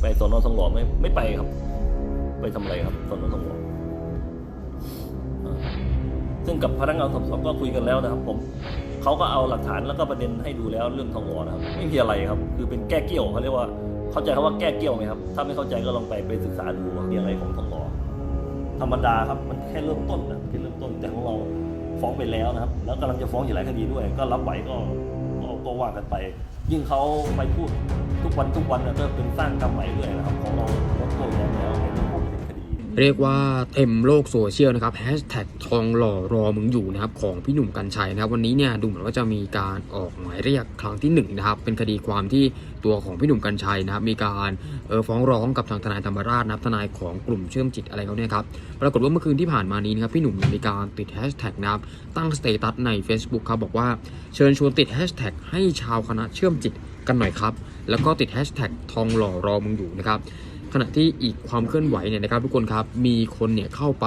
ไปสอนอทองหล่อไม่ไม่ไปครับ ไปทำอะไรครับสอนอทองหล่อซึ่งกับพนักงานสอบสวนก็คุยกันแล้วนะครับ ผมเขาก็เอาหลักฐานแล้วก็ประเด็นให้ดูแล้วเรื่องทองหล่อนะครับไม่มีอะไรครับ คือเป็นแก้เกี่ยวเขาเรียกว่าเข้าใจคำว่าแก้เกี่ยวไหมครับ ถ้าไม่เข้าใจก็ลองไปไปศึกษาดูว่ามีอะไรของทองหล่อธรรมดาครับมันแค่เริ่มต้นนะแค่เริ่มต้นแต่ของเราฟ้องไปแล้วนะครับ แล้วกำลังจะฟ้องอีกหลายคดีด้วย ก็รับไหวก็ก็ว่ากันไป ยิ่งเขาไปพูด ทุกวันทุกวันนะก็เป็นสร้างกรรมใหม่เรื่อยนะครับของเราลดโทษแล้วแล้วในเรื่องของเป็นคดี เรียกว่าเต็มโลกโซเชียลนะครับแฮชแท็กทองหล่อรอมึงอยู่นะครับของพี่หนุ่มกัญชัยนะครับวันนี้เนี่ยดูเหมือนว่าจะมีการออกหมายเรียกครั้งที่หนึ่งนะครับเป็นคดีความที่ตัวของพี่หนุ่มกัญชัยนะครับมีการเออฟ้องร้องกับทางทนายธรรมราชนะครับทนายของกลุ่มเชื่อมจิตอะไรเขาเนี่ยครับปรากฏว่าเมื่อคืนที่ผ่านมานี้นะครับพี่หนุ่มมีการติดแฮชแท็กนะครับตั้งสเตตัสใน Facebook ครับบอกว่าเชิญชวนติดแฮชแท็กให้ชาวคณะเชื่อมจิต กันหน่อยครับ แล้วก็ติดแฮชแท็กทองหล่อรอมึงอยู่นะครับ ขณะที่อีกความเคลื่อนไหวเนี่ยนะครับทุกคนครับ มีคนเนี่ยเข้าไป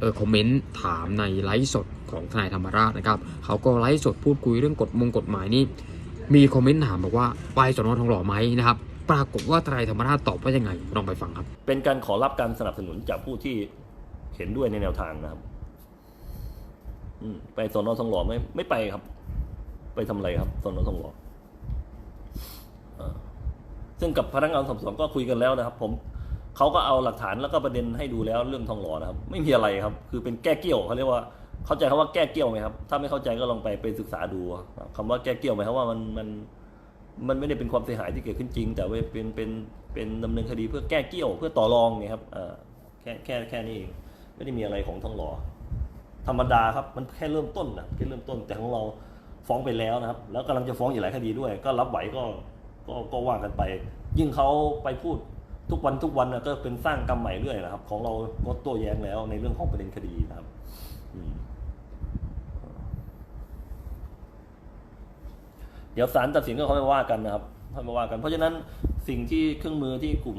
เออคอมเมนต์ถามในไลฟ์สดของทนายธรรมราชนะครับ เขาก็ไลฟ์สดพูดคุยเรื่องกฎมงกฎหมายนี่มีคอมเมนต์ถามบอกว่าไปสนอทองหล่อไหมนะครับปรากฏว่าทนายธรรมราชตอบว่ายังไงลองไปฟังครับ เป็นการขอรับการสนับสนุนจากผู้ที่เห็นด้วยในแนวทางนะครับไปสอนอทองหล่อไหมไม่ไปครับ ไปทำอะไรครับสอนอทองหล่อ ซึ่งกับพนักงานสอบสวนก็คุยกันแล้วนะครับ ผมเขาก็เอาหลักฐานแล้วก็ประเด็นให้ดูแล้วเรื่องทองหล่อนะครับ ไม่มีอะไรครับ คือเป็นแก้เกี่ยวเขาเรียกว่าเข้าใจคำว่าแก้เกี่ยวไหมครับ ถ้าไม่เข้าใจก็ลองไปไปศึกษาดูคำว่าแก้เกี่ยวไหมความว่ามันมันมันไม่ได้เป็นความเสียหายที่เกิดขึ้นจริง แต่ว่าเป็นเป็นเป็นดำเนินคดีเพื่อแก้เกี่ยวเพื่อต่อรองเนี่ยครับแค่แค่แค่นี้เองไม่ได้มีอะไรของทองหล่อธรรมดาครับมันแค่เริ่มต้นนะแค่เริ่มต้นแต่ของเราฟ้องไปแล้วนะครับ แล้วกำลังจะฟ้องอีกหลายคดีด้วย ก็รับไหวก็ ก็ก็ว่ากันไป ยิ่งเขาไปพูดทุกวันทุกวันนะก็เป็นสร้างกรรมใหม่เรื่อยนะครับ ของเรางดโต้แย้งแล้วในเรื่องของประเด็นคดีนะครับเดี๋ยวศาลตัดสินก็เขาไม่ว่ากันนะครับเขาไม่ว่ากัน เพราะฉะนั้นสิ่งที่เครื่องมือที่กลุ่ม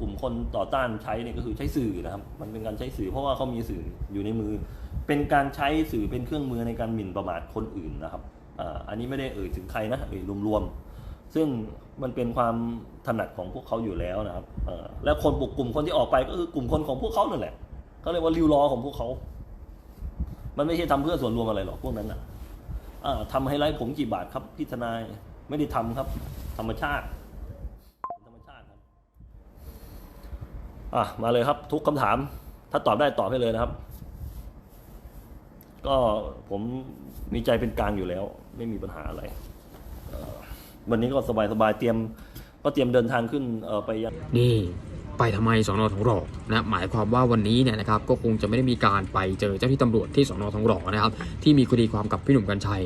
กลุ่มคนต่อต้านใช้เนี่ยก็คือใช้สื่อนะครับ มันเป็นการใช้สื่อเพราะว่าเขามีสื่ออยู่ในมือ เป็นการใช้สื่อเป็นเครื่องมือในการหมิ่นประมาทคนอื่นนะครับอ่าอันนี้ไม่ได้เอ่ยถึงใครนะเอ่ยรวมๆ ซึ่งมันเป็นความถนัดของพวกเขาอยู่แล้วนะครับแล้วคนบุกกลุ่มคนที่ออกไปก็คือกลุ่มคนของพวกเขานั่นแหละเขาเรียกว่าริวรอของพวกเขา มันไม่ใช่ทำเพื่อส่วนรวมอะไรหรอกพวกนั้นนะอ่าทำให้ไร้ผมกี่บาทครับพี่ทนายไม่ได้ทำครับ ธรรมชาติธรรมชาติครับอะมาเลยครับ ทุกคำถาม ถ้าตอบได้ตอบให้เลยนะครับ ก็ผมมีใจเป็นกลางอยู่แล้ว ไม่มีปัญหาอะไร วันนี้ก็สบายๆเตรียมก็เตรียมเดินทางขึ้นไปยังนี่ไปทำไมสอนอทองหล่อนะหมายความว่าวันนี้เนี่ยนะครับก็คงจะไม่ได้มีการไปเจอเจ้าที่ตำรวจที่สอนอทองหล่อนะครับที่มีคดีความกับพี่หนุ่มกัญชัย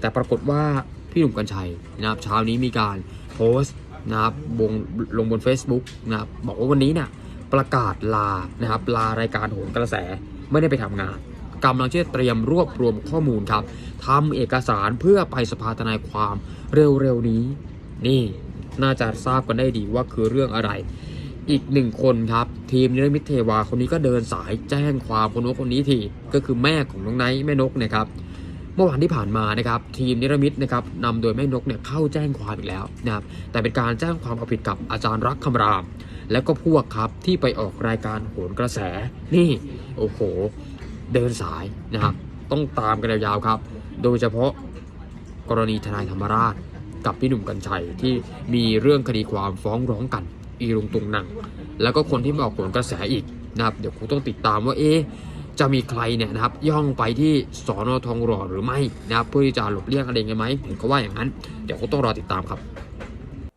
แต่ปรากฏว่าพี่หนุ่มกัญชัยนะครับเช้านี้มีการโพสต์นะครับบงลงบน Facebook นะครับบอกว่าวันนี้เนี่ยประกาศลานะครับลารายการโหนกระแสไม่ได้ไปทำงาน กำลังจะเตรียมรวบรวมข้อมูลครับทำเอกสารเพื่อไปสภาทนายความเร็วๆนี้ นี่น่าจะทราบกันได้ดีว่าคือเรื่องอะไร อีกหนึ่งคนครับ ทีมนิรมิตเทวาคนนี้ก็เดินสายแจ้งความคนนู้นคนนี้ทีก็คือแม่ของน้องไนท์แม่นกเนะครับเมื่อวานที่ผ่านมานะครับทีมนิรมิตนะครับนำโดยแม่นกเนี่ยเข้าแจ้งความอีกแล้วนะครับแต่เป็นการแจ้งความเอาผิดกับอาจารย์รักคำราม และก็พวกครับที่ไปออกรายการโหนกระแสนี่ โอ้โห เดินสายนะครับ ต้องตามกันยาวๆครับ โดยเฉพาะกรณีทนายธรรมราช กับพี่หนุ่มกัญชัยที่มีเรื่องคดีความฟ้องร้องกัน อีรุงตุงนังแล้วก็คนที่มาออกผลกระแสอีกนะครับ เดี๋ยวคงต้องติดตามว่าเอ๊ะจะมีใครเนี่ยนะครับย่องไปที่สอนอทองหล่อหรือไม่นะครับเพื่อที่จะหลบเลี่ยงอะไรกันไหมเห็นเขาว่าอย่างนั้น เดี๋ยวคงต้องรอติดตามครับ